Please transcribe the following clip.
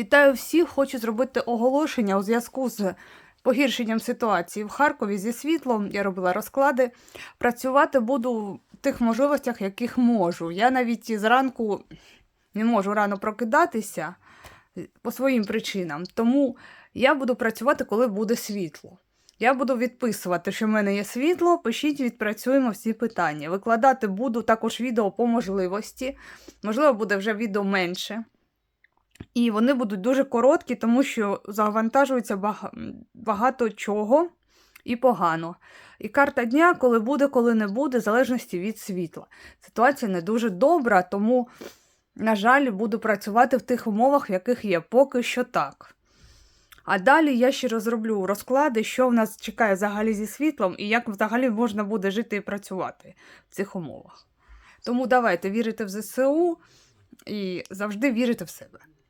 Вітаю всіх! Хочу зробити оголошення у зв'язку з погіршенням ситуації в Харкові зі світлом. Я робила розклади. Працювати буду в тих можливостях, яких можу. Я навіть зранку не можу рано прокидатися по своїм причинам. Тому я буду працювати, коли буде світло. Я буду відписувати, що в мене є світло. Пишіть, відпрацюємо всі питання. Викладати буду також відео по можливості. Можливо, буде вже відео менше. І вони будуть дуже короткі, тому що завантажується багато чого і погано. І карта дня, коли буде, коли не буде, в залежності від світла. Ситуація не дуже добра, тому, на жаль, буду працювати в тих умовах, в яких є поки що так. А далі я ще розроблю розклади, що в нас чекає взагалі зі світлом і як взагалі можна буде жити і працювати в цих умовах. Тому давайте вірити в ЗСУ і завжди вірити в себе.